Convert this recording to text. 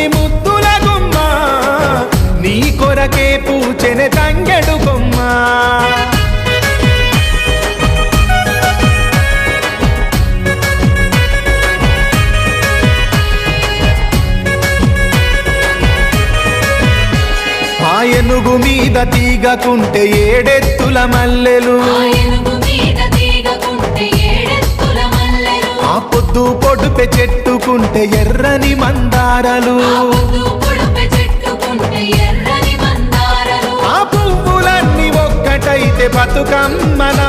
శివుని ముద్దుల గుమ్మ నీ కొరకే పూచెనె తంగెడు గుమ్మ ఆ మీద తీగకుంటే ఏడెత్తుల మల్లెలు. ఆ పొద్దు పొడుపె చెట్టుకుంటే ఎర్రని మందారలు. ఆ పొద్దు పొడుపు చెట్టుకుంటే ఎర్రని మందారలు. ఆ పువ్వులన్నీ ఒక్కటైతే బతుకమ్మన